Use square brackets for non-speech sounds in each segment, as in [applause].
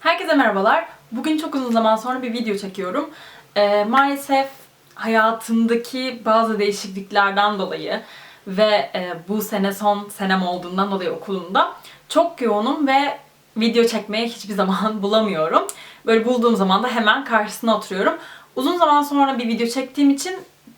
Herkese merhabalar. Bugün çok uzun zaman sonra bir video çekiyorum. Ee, maalesef hayatımdaki bazı değişikliklerden dolayı ve e, bu sene son senem olduğundan dolayı okulumda çok yoğunum ve video çekmeye hiçbir [laughs] zaman bulamıyorum. Böyle bulduğum zaman da hemen karşısına oturuyorum. Uzun zaman sonra bir video çektiğim için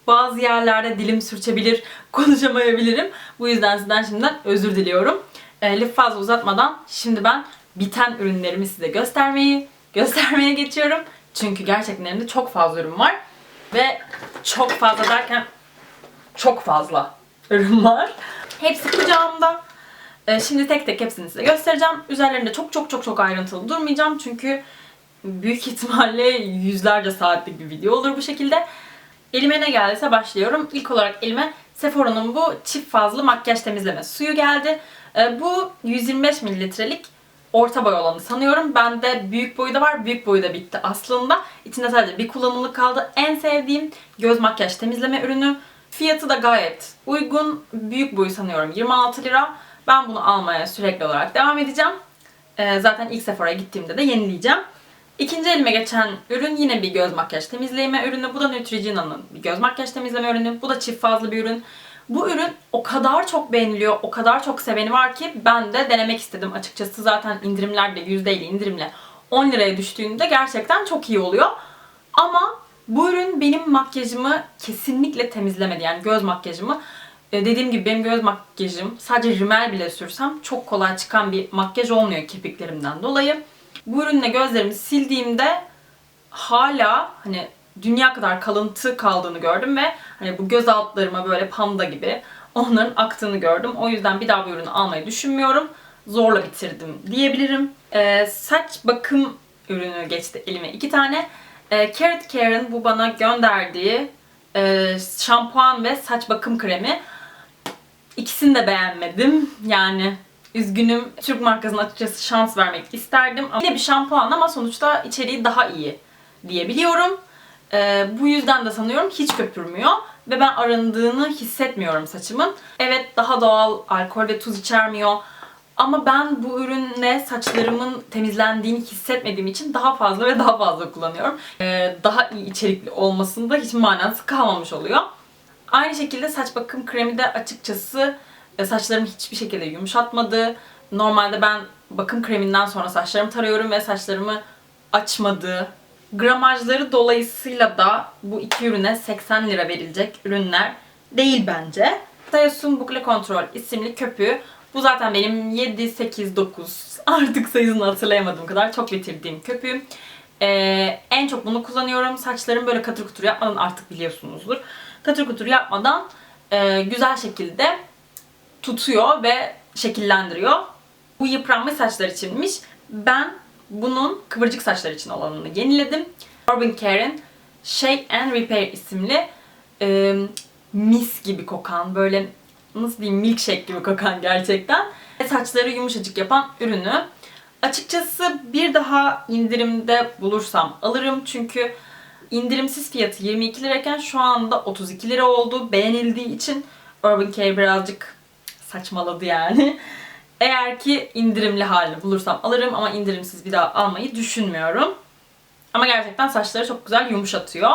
bazı yerlerde dilim sürçebilir, [laughs] konuşamayabilirim. Bu yüzden sizden şimdiden özür diliyorum. E, lafı fazla uzatmadan şimdi ben biten ürünlerimi size göstermeyi, göstermeye geçiyorum. Çünkü gerçekten elimde çok fazla ürün var. Ve çok fazla derken çok fazla ürün var. Hepsi kucağımda. E, şimdi tek tek hepsini size göstereceğim. Üzerlerinde çok çok çok çok ayrıntılı durmayacağım. Çünkü büyük [laughs] ihtimalle yüzlerce saatlik bir video olur bu şekilde. Elime ne geldiyse başlıyorum. İlk olarak elime Sephora'nın bu çift fazlı makyaj temizleme suyu geldi. Ee, Bu 125 mililitrelik orta boy olanı sanıyorum. Bende büyük boyu da var. Büyük boyu da bitti aslında. İçinde sadece bir kullanımlık kaldı. En sevdiğim göz makyaj temizleme ürünü. Fiyatı da gayet uygun. Büyük boyu sanıyorum 26 lira. Ben bunu almaya sürekli olarak devam edeceğim. Ee, Zaten ilk Sephora'ya gittiğimde de yenileyeceğim. İkinci elime geçen ürün yine bir göz makyaj temizleme ürünü. Bu da Neutrogena'nın bir göz makyaj temizleme ürünü. Bu da çift fazlı bir ürün. Bu ürün o kadar çok beğeniliyor, o kadar çok seveni var ki ben de denemek istedim açıkçası. Zaten indirimlerde %50 indirimle 10 liraya düştüğünde gerçekten çok iyi oluyor. Ama bu ürün benim makyajımı kesinlikle temizlemedi. Yani göz makyajımı. E, Dediğim gibi benim göz makyajım sadece rimel bile sürsem çok kolay çıkan bir makyaj olmuyor kirpiklerimden dolayı. Bu ürünle gözlerimi sildiğimde hala hani dünya kadar kalıntı kaldığını gördüm ve hani bu göz altlarıma böyle panda gibi onların aktığını gördüm. O yüzden bir daha bu ürünü almayı düşünmüyorum. Zorla bitirdim diyebilirim. Ee, saç bakım ürünü geçti elime iki tane. Ee, Carrot Care'ın bu bana gönderdiği e, şampuan ve saç bakım kremi. İkisini de beğenmedim. Yani üzgünüm. Türk markasına açıkçası şans vermek isterdim. Yine bir şampuan ama sonuçta içeriği daha iyi diyebiliyorum. Ee, bu yüzden de sanıyorum hiç köpürmüyor. Ve ben arındığını hissetmiyorum saçımın. Evet daha doğal alkol ve tuz içermiyor. Ama ben bu ürünle saçlarımın temizlendiğini hissetmediğim için daha fazla ve daha fazla kullanıyorum. Ee, daha iyi içerikli olmasında hiç manası kalmamış oluyor. Aynı şekilde saç bakım kremi de açıkçası e, saçlarımı hiçbir şekilde yumuşatmadı. Normalde ben bakım kreminden sonra saçlarımı tarıyorum ve saçlarımı açmadı. Gramajları dolayısıyla da bu iki ürüne 80 lira verilecek ürünler değil bence. Sayos'un Bukle Control isimli köpüğü. Bu zaten benim 7, 8, 9 artık sayısını hatırlayamadığım kadar çok bitirdiğim köpüğüm. Ee, en çok bunu kullanıyorum. Saçlarım böyle katır kutur yapmadan artık biliyorsunuzdur. Katır kutur yapmadan e, güzel şekilde tutuyor ve şekillendiriyor. Bu yıpranmış saçlar içinmiş. Ben bunun kıvırcık saçlar için olanını yeniledim. Urban Care'in Shake and Repair isimli e, mis gibi kokan, böyle nasıl diyeyim milkshake gibi kokan gerçekten. Ve Saçları yumuşacık yapan ürünü. Açıkçası bir daha indirimde bulursam alırım çünkü indirimsiz fiyatı 22 lirayken şu anda 32 lira oldu. Beğenildiği için Urban Care birazcık saçmaladı yani. Eğer ki indirimli halini bulursam alırım ama indirimsiz bir daha almayı düşünmüyorum. Ama gerçekten saçları çok güzel yumuşatıyor.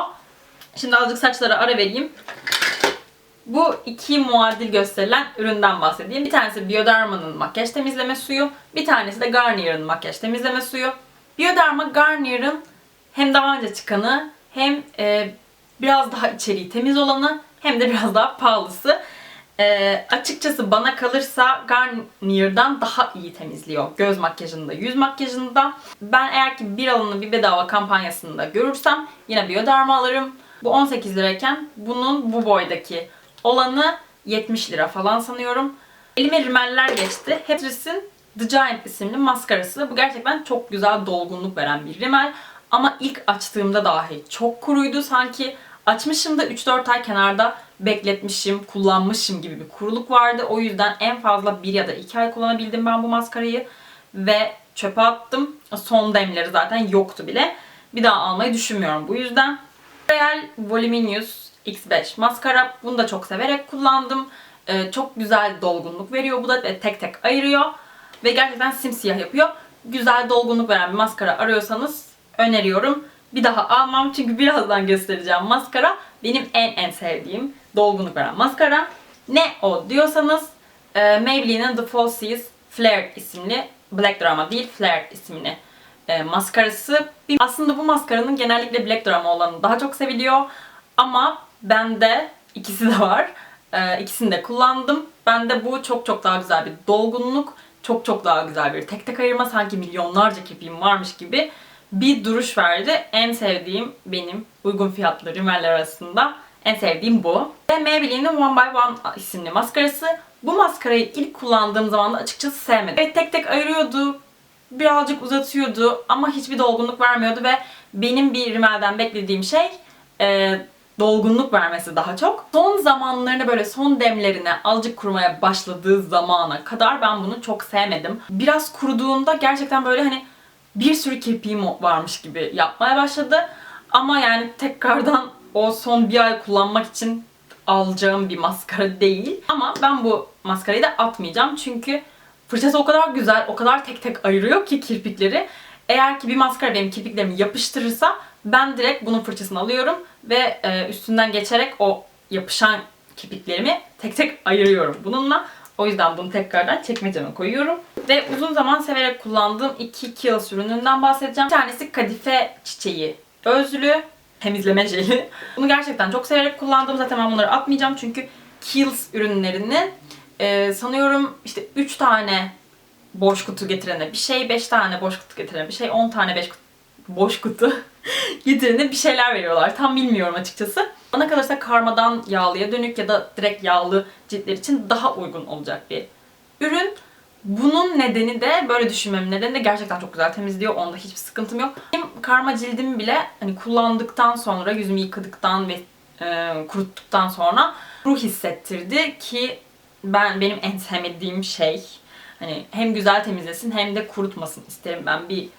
Şimdi azıcık saçlara ara vereyim. Bu iki muadil gösterilen üründen bahsedeyim. Bir tanesi Bioderma'nın makyaj temizleme suyu. Bir tanesi de Garnier'ın makyaj temizleme suyu. Bioderma Garnier'ın hem daha önce çıkanı hem e, biraz daha içeriği temiz olanı hem de biraz daha pahalısı. E, açıkçası bana kalırsa Garnier'dan daha iyi temizliyor göz makyajında, yüz makyajında. Ben eğer ki bir alını bir bedava kampanyasında görürsem yine Bioderma alırım. Bu 18 lirayken bunun bu boydaki olanı 70 lira falan sanıyorum. Elime rimeller geçti. Hepsinin The Giant isimli maskarası. Bu gerçekten çok güzel dolgunluk veren bir rimel. Ama ilk açtığımda dahi çok kuruydu. Sanki açmışım da 3-4 ay kenarda bekletmişim, kullanmışım gibi bir kuruluk vardı. O yüzden en fazla 1 ya da 2 ay kullanabildim ben bu maskarayı. Ve çöpe attım. Son demleri zaten yoktu bile. Bir daha almayı düşünmüyorum bu yüzden. L'Oreal Voluminous X5 maskara. Bunu da çok severek kullandım. Ee, çok güzel dolgunluk veriyor bu da tek tek ayırıyor. Ve gerçekten simsiyah yapıyor. güzel dolgunluk veren bir maskara arıyorsanız öneriyorum. Bir daha almam çünkü birazdan göstereceğim maskara benim en en sevdiğim dolgunluk veren maskara. Ne o diyorsanız e, Maybelline'in The Falsies Flare isimli Black Drama değil Flare isimli e, maskarası. Aslında bu maskaranın genellikle Black Drama olanı daha çok seviliyor. Ama bende ikisi de var. E, ikisini de kullandım. Bende bu çok çok daha güzel bir dolgunluk. Çok çok daha güzel bir tek tek ayırma. Sanki milyonlarca kirpiğim varmış gibi bir duruş verdi. En sevdiğim benim uygun fiyatlı rimeller arasında en sevdiğim bu. Ve Maybelline'in One by One isimli maskarası. Bu maskarayı ilk kullandığım zaman da açıkçası sevmedim. Evet tek tek ayırıyordu, birazcık uzatıyordu ama hiçbir dolgunluk vermiyordu ve benim bir rimelden beklediğim şey e, dolgunluk vermesi daha çok. Son zamanlarında böyle son demlerine azıcık kurumaya başladığı zamana kadar ben bunu çok sevmedim. Biraz kuruduğunda gerçekten böyle hani bir sürü kirpiğim varmış gibi yapmaya başladı. Ama yani tekrardan o son bir ay kullanmak için alacağım bir maskara değil. Ama ben bu maskarayı da atmayacağım çünkü fırçası o kadar güzel, o kadar tek tek ayırıyor ki kirpikleri. Eğer ki bir maskara benim kirpiklerimi yapıştırırsa ben direkt bunun fırçasını alıyorum ve e, üstünden geçerek o yapışan kirpiklerimi tek tek ayırıyorum bununla. O yüzden bunu tekrardan çekmeceme koyuyorum. Ve uzun zaman severek kullandığım iki Kiehl's ürününden bahsedeceğim. Bir tanesi kadife çiçeği özlü temizleme jeli. Bunu gerçekten çok severek kullandım. Zaten ben bunları atmayacağım çünkü Kiehl's ürünlerini e, sanıyorum işte 3 tane boş kutu getirene bir şey, 5 tane boş kutu getirene bir şey, 10 tane beş kutu, boş kutu [laughs] getirene bir şeyler veriyorlar. Tam bilmiyorum açıkçası. Bana kalırsa karmadan yağlıya dönük ya da direkt yağlı ciltler için daha uygun olacak bir ürün. Bunun nedeni de böyle düşünmemin nedeni de gerçekten çok güzel temizliyor. Onda hiçbir sıkıntım yok. Benim karma cildimi bile hani kullandıktan sonra yüzümü yıkadıktan ve e, kuruttuktan sonra kuru hissettirdi ki ben benim en sevmediğim şey hani hem güzel temizlesin hem de kurutmasın isterim ben bir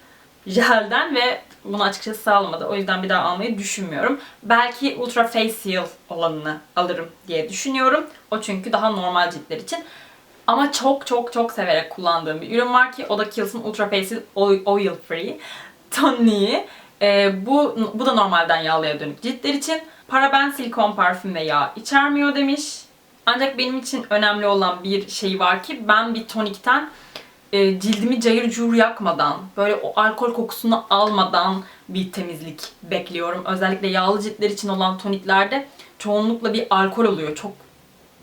jelden ve bunu açıkçası sağlamadı. O yüzden bir daha almayı düşünmüyorum. Belki Ultra Facial olanını alırım diye düşünüyorum. O çünkü daha normal ciltler için. Ama çok çok çok severek kullandığım bir ürün var ki o da Kiehl's'ın Ultra Facial Oil Free toniği. Ee, bu, bu da normalden yağlıya dönük ciltler için. Paraben, silikon, parfüm ve yağ içermiyor demiş. Ancak benim için önemli olan bir şey var ki ben bir tonikten e, cildimi cayır cuyur yakmadan, böyle o alkol kokusunu almadan bir temizlik bekliyorum. Özellikle yağlı ciltler için olan toniklerde çoğunlukla bir alkol oluyor. Çok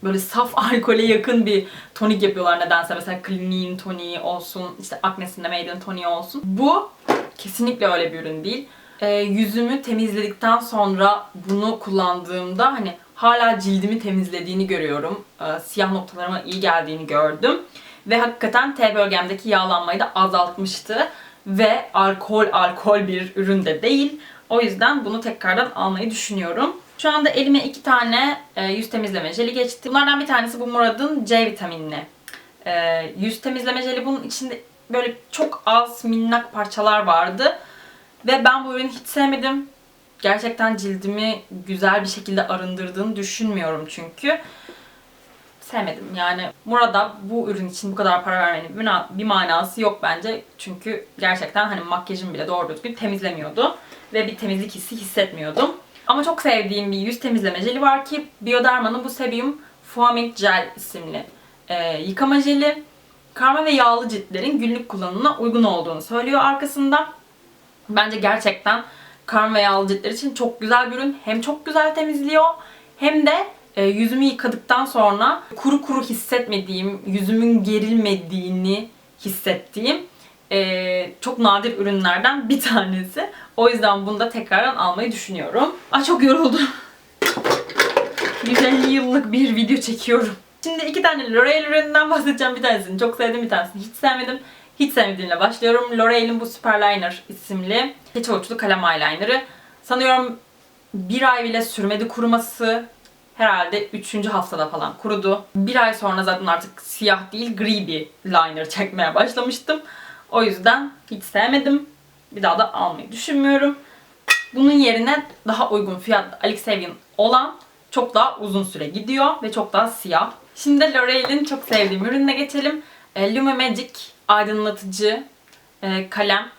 böyle saf [laughs] alkole yakın bir tonik yapıyorlar nedense. Mesela Clinique'in toniği olsun, işte Acne'sinde Maiden toniği olsun. Bu kesinlikle öyle bir ürün değil. Ee, yüzümü temizledikten sonra bunu kullandığımda hani hala cildimi temizlediğini görüyorum. Ee, siyah noktalarıma iyi geldiğini gördüm. Ve hakikaten T bölgemdeki yağlanmayı da azaltmıştı. Ve alkol alkol bir ürün de değil. O yüzden bunu tekrardan almayı düşünüyorum. Şu anda elime iki tane e, yüz temizleme jeli geçti. Bunlardan bir tanesi bu Murad'ın C vitaminli e, yüz temizleme jeli. Bunun içinde böyle çok az minnak parçalar vardı. Ve ben bu ürünü hiç sevmedim. Gerçekten cildimi güzel bir şekilde arındırdığını düşünmüyorum çünkü. Sevmedim yani. Murad'a bu ürün için bu kadar para vermenin bir manası yok bence. Çünkü gerçekten hani makyajım bile doğru düzgün temizlemiyordu. Ve bir temizlik hissi hissetmiyordum. Ama çok sevdiğim bir yüz temizleme jeli var ki Bioderma'nın bu Sebium Foaming Gel isimli e, yıkama jeli. Karma ve yağlı ciltlerin günlük kullanımına uygun olduğunu söylüyor arkasında. Bence gerçekten karma ve yağlı ciltler için çok güzel bir ürün. Hem çok güzel temizliyor hem de e, yüzümü yıkadıktan sonra kuru kuru hissetmediğim, yüzümün gerilmediğini hissettiğim e, çok nadir ürünlerden bir tanesi. O yüzden bunu da tekrardan almayı düşünüyorum. Ay çok yoruldum. 150 yıllık bir video çekiyorum. Şimdi iki tane L'Oreal ürününden bahsedeceğim. Bir tanesini çok sevdim, bir tanesini hiç sevmedim. Hiç sevmediğimle başlıyorum. L'Oreal'in bu Superliner isimli keçe uçlu kalem eyeliner'ı. Sanıyorum bir ay bile sürmedi kuruması. Herhalde 3. haftada falan kurudu. Bir ay sonra zaten artık siyah değil gri bir liner çekmeye başlamıştım. O yüzden hiç sevmedim. Bir daha da almayı düşünmüyorum. Bunun yerine daha uygun fiyatlı Alex Avian olan çok daha uzun süre gidiyor ve çok daha siyah. Şimdi L'Oreal'in çok sevdiğim ürününe geçelim. E, Lume Magic aydınlatıcı e, kalem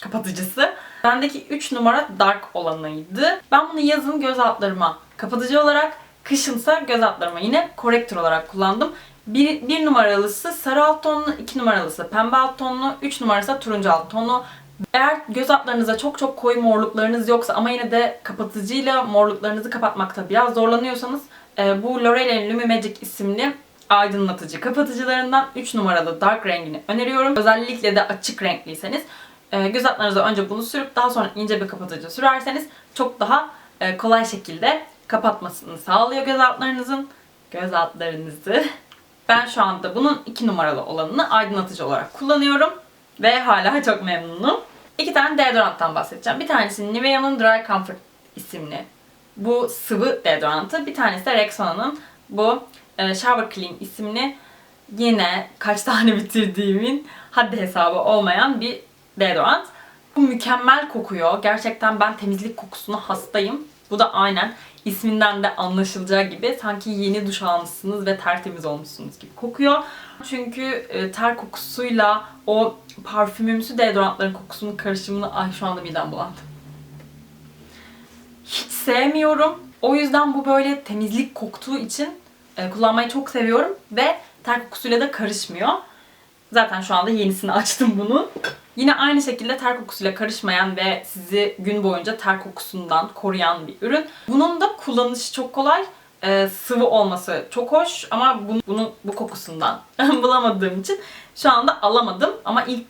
kapatıcısı. Bendeki 3 numara dark olanıydı. Ben bunu yazın göz altlarıma kapatıcı olarak, kışınsa göz altlarıma yine korektör olarak kullandım. Bir, bir numaralısı sarı alt tonlu, iki numaralısı pembe alt tonlu, üç numarası turuncu alt tonlu. Eğer göz altlarınıza çok çok koyu morluklarınız yoksa ama yine de kapatıcıyla morluklarınızı kapatmakta biraz zorlanıyorsanız e, bu L'Oreal'in Lumi Magic isimli aydınlatıcı kapatıcılarından 3 numaralı dark rengini öneriyorum. Özellikle de açık renkliyseniz e, göz altlarınıza önce bunu sürüp daha sonra ince bir kapatıcı sürerseniz çok daha e, kolay şekilde kapatmasını sağlıyor göz altlarınızın. Göz altlarınızı. Ben şu anda bunun 2 numaralı olanını aydınlatıcı olarak kullanıyorum. Ve hala çok memnunum. İki tane deodoranttan bahsedeceğim. Bir tanesi Nivea'nın Dry Comfort isimli. Bu sıvı deodorantı. Bir tanesi de Rexona'nın bu e, Shower Clean isimli yine kaç tane [laughs] bitirdiğimin haddi hesabı olmayan bir deodorant. Bu mükemmel kokuyor. Gerçekten ben temizlik kokusuna hastayım. Bu da aynen isminden de anlaşılacağı gibi sanki yeni duş almışsınız ve tertemiz olmuşsunuz gibi kokuyor. Çünkü e, ter kokusuyla o parfümümsü deodorantların kokusunun karışımını ay şu anda midem bulandı. Hiç sevmiyorum. O yüzden bu böyle temizlik koktuğu için e, kullanmayı çok seviyorum ve ter kokusuyla da karışmıyor. Zaten şu anda yenisini [laughs] açtım bunu. Yine aynı şekilde ter kokusuyla karışmayan ve sizi gün boyunca ter kokusundan koruyan bir ürün. Bunun da kullanışı çok kolay. Ee, sıvı olması çok hoş ama bunu, bunu bu kokusundan [laughs] bulamadığım için şu anda alamadım ama ilk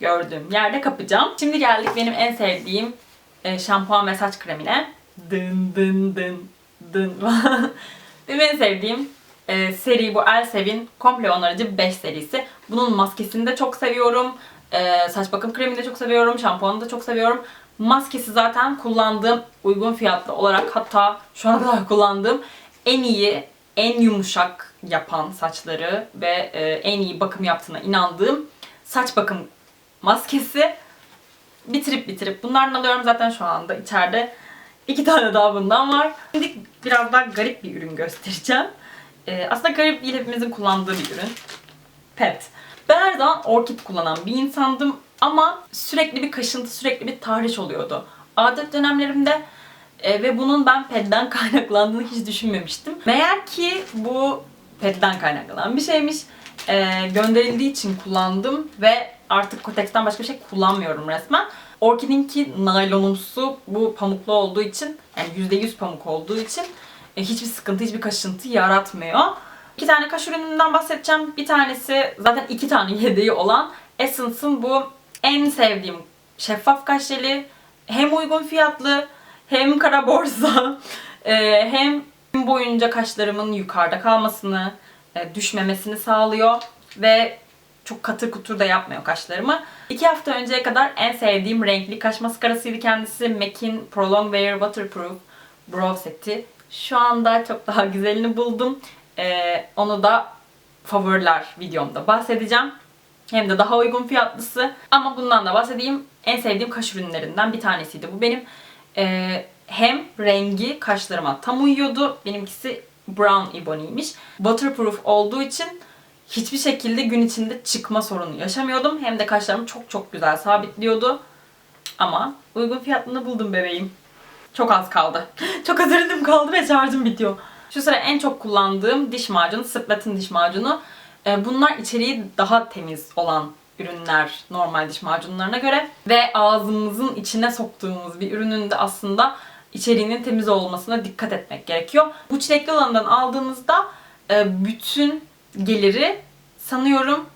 gördüğüm yerde kapacağım. Şimdi geldik benim en sevdiğim e, şampuan ve saç kremine. Dın dın dın dın. [laughs] benim en sevdiğim e, seri bu Elsev'in Komple Onarıcı 5 serisi. Bunun maskesini de çok seviyorum. E, saç bakım kremini de çok seviyorum. Şampuanı da çok seviyorum. Maskesi zaten kullandığım uygun fiyatlı olarak hatta şu ana kadar [laughs] kullandığım en iyi, en yumuşak yapan saçları ve e, en iyi bakım yaptığına inandığım saç bakım maskesi. Bitirip bitirip bunlardan alıyorum zaten şu anda içeride. iki tane daha bundan var. Şimdi biraz daha garip bir ürün göstereceğim. Ee, aslında garip değil hepimizin kullandığı bir ürün. Pet. Ben her zaman orkid kullanan bir insandım ama sürekli bir kaşıntı, sürekli bir tahriş oluyordu. Adet dönemlerimde e, ve bunun ben pedden [laughs] kaynaklandığını hiç düşünmemiştim. Meğer ki bu pedden kaynaklanan bir şeymiş. E, gönderildiği için kullandım ve artık Kotex'ten başka bir şey kullanmıyorum resmen. Orkid'inki naylonumsu, bu pamuklu olduğu için, yani %100 pamuk olduğu için e, hiçbir sıkıntı, hiçbir kaşıntı yaratmıyor. İki tane kaş ürününden bahsedeceğim. Bir tanesi zaten iki tane [laughs] yedeği olan Essence'ın bu en sevdiğim şeffaf kaş jeli. Hem uygun fiyatlı, hem kara borsa, [laughs] hem boyunca kaşlarımın yukarıda kalmasını, düşmemesini sağlıyor ve çok katır kutur da yapmıyor kaşlarımı. İki hafta önceye kadar en sevdiğim renkli kaş maskarasıydı kendisi. MAC'in Prolong Wear Waterproof Brow Seti. Şu anda çok daha güzelini buldum. Ee, onu da favoriler videomda bahsedeceğim. Hem de daha uygun fiyatlısı. Ama bundan da bahsedeyim. En sevdiğim kaş ürünlerinden bir tanesiydi. Bu benim e, hem rengi kaşlarıma tam uyuyordu. Benimkisi Brown Ebony'ymiş. Waterproof olduğu için hiçbir şekilde gün içinde çıkma sorunu yaşamıyordum. Hem de kaşlarımı çok çok güzel sabitliyordu. Ama uygun fiyatını buldum bebeğim. Çok az kaldı. [laughs] Çok az ürünüm kaldı ve şarjım bitiyor. Şu sıra en çok kullandığım diş macunu, Splat'ın diş macunu. Ee, Bunlar içeriği daha temiz olan ürünler normal diş macunlarına göre. Ve ağzımızın içine soktuğumuz bir ürünün de aslında içeriğinin temiz olmasına dikkat etmek gerekiyor. Bu çilekli olandan aldığımızda e, bütün geliri sanıyorum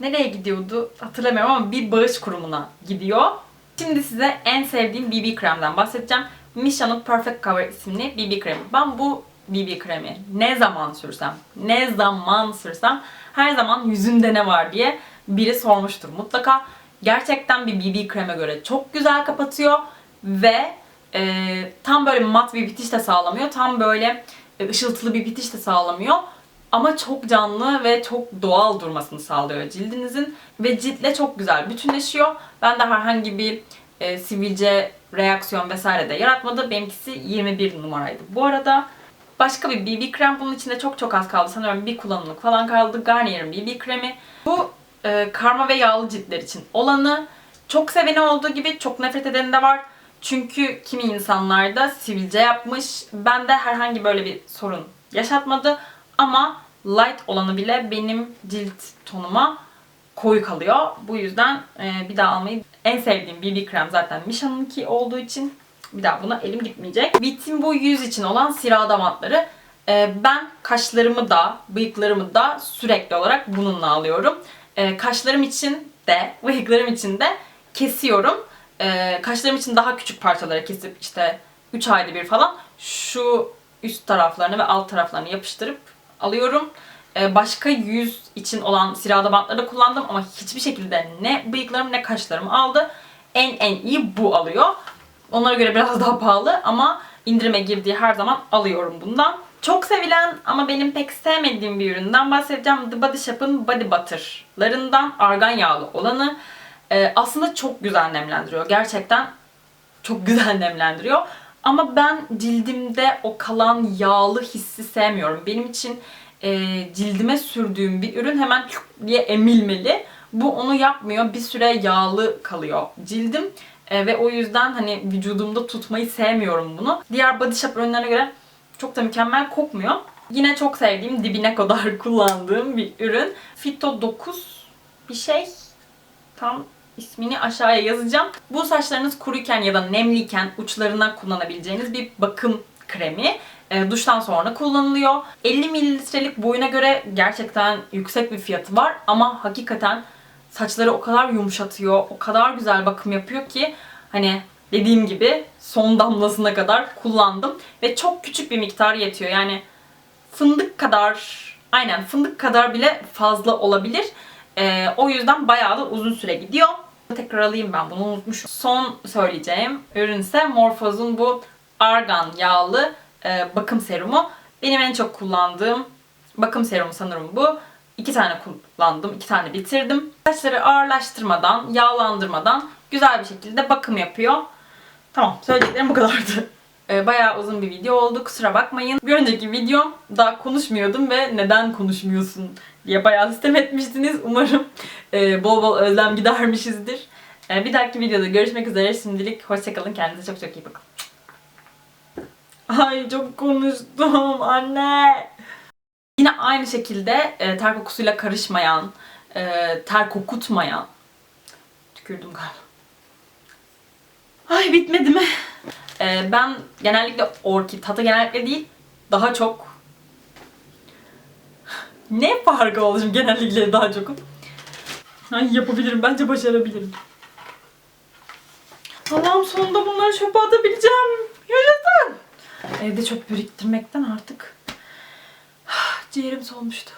nereye gidiyordu hatırlamıyorum ama bir bağış kurumuna gidiyor. Şimdi size en sevdiğim BB kremden bahsedeceğim. Misha'nın Perfect Cover isimli BB kremi. Ben bu BB kremi ne zaman sürsem, ne zaman sürsem her zaman yüzünde ne var diye biri sormuştur mutlaka. Gerçekten bir BB kreme göre çok güzel kapatıyor ve e, tam böyle mat bir bitiş de sağlamıyor. Tam böyle e, ışıltılı bir bitiş de sağlamıyor. Ama çok canlı ve çok doğal durmasını sağlıyor cildinizin. Ve ciltle çok güzel bütünleşiyor. Ben de herhangi bir e, sivilce reaksiyon vesaire de yaratmadı. Benimkisi 21 numaraydı. Bu arada başka bir BB krem bunun içinde çok çok az kaldı. Sanıyorum bir kullanımlık falan kaldı. Garnier'in BB kremi. Bu e, karma ve yağlı ciltler için olanı. Çok seveni olduğu gibi çok nefret edeni de var. Çünkü kimi insanlarda sivilce yapmış. Bende herhangi böyle bir sorun yaşatmadı. Ama light olanı bile benim cilt tonuma koyu kalıyor. Bu yüzden e, bir daha almayı en sevdiğim BB krem zaten Misha'nınki olduğu için bir daha buna elim gitmeyecek. Bitin bu yüz için olan sirada bantları. E, ben kaşlarımı da, bıyıklarımı da sürekli olarak bununla alıyorum. E, kaşlarım için de, [laughs] bıyıklarım için de kesiyorum. E, kaşlarım için daha küçük parçalara kesip işte 3 ayda bir falan şu üst taraflarını ve alt taraflarını yapıştırıp alıyorum. Ee, başka yüz için olan sirada bantları da kullandım ama hiçbir şekilde ne bıyıklarım ne kaşlarım aldı. En en iyi bu alıyor. Onlara göre biraz daha pahalı ama indirime girdiği her zaman alıyorum bundan. Çok sevilen ama benim pek sevmediğim bir üründen bahsedeceğim. The Body Shop'ın Body Butter'larından argan yağlı olanı. Ee, aslında çok güzel nemlendiriyor. Gerçekten çok [laughs] güzel nemlendiriyor. Ama ben cildimde o kalan yağlı hissi sevmiyorum. Benim için e, cildime sürdüğüm bir ürün hemen diye emilmeli. Bu onu yapmıyor. Bir süre yağlı kalıyor cildim. E, ve o yüzden hani vücudumda tutmayı sevmiyorum bunu. Diğer Body Shop ürünlerine göre çok da mükemmel kokmuyor. Yine çok sevdiğim, dibine [laughs] kadar kullandığım bir ürün. Fito 9 bir şey. Tam ismini aşağıya yazacağım. Bu saçlarınız kuruyken ya da nemliyken uçlarına kullanabileceğiniz bir bakım kremi. E, duştan sonra kullanılıyor. 50 mililitrelik boyuna göre gerçekten yüksek bir fiyatı var ama hakikaten saçları o kadar yumuşatıyor, o kadar güzel bakım yapıyor ki hani dediğim gibi son damlasına kadar kullandım ve çok küçük bir miktar yetiyor. Yani fındık kadar, aynen fındık kadar bile fazla olabilir. Ee, o yüzden bayağı da uzun süre gidiyor. Tekrar alayım ben bunu unutmuşum. Son söyleyeceğim ürün ise Morphose'un bu argan yağlı e, bakım serumu. Benim en çok kullandığım bakım serumu sanırım bu. İki tane kullandım, iki tane bitirdim. Saçları ağırlaştırmadan, yağlandırmadan güzel bir şekilde bakım yapıyor. Tamam, söyleyeceklerim bu kadardı. [laughs] Ee, Bayağı uzun bir video oldu, kusura bakmayın. Bir önceki videom daha konuşmuyordum ve neden konuşmuyorsun diye bayağı sistem etmiştiniz. Umarım e, bol bol özlem gidermişizdir. E, bir dahaki videoda görüşmek üzere. Şimdilik hoşçakalın. Kendinize çok çok iyi bakın. Ay çok konuştum anne. Yine aynı şekilde e, ter kokusuyla karışmayan, e, ter kokutmayan. Tükürdüm galiba. Ay bitmedi mi? E, ben genellikle orkid, hatta genellikle değil, daha çok ne farkı oldu genellikle daha çok? Ay yapabilirim, bence başarabilirim. Allah'ım sonunda bunları çöpe atabileceğim. Yaşasın. Evde çöp biriktirmekten artık ciğerim solmuştu.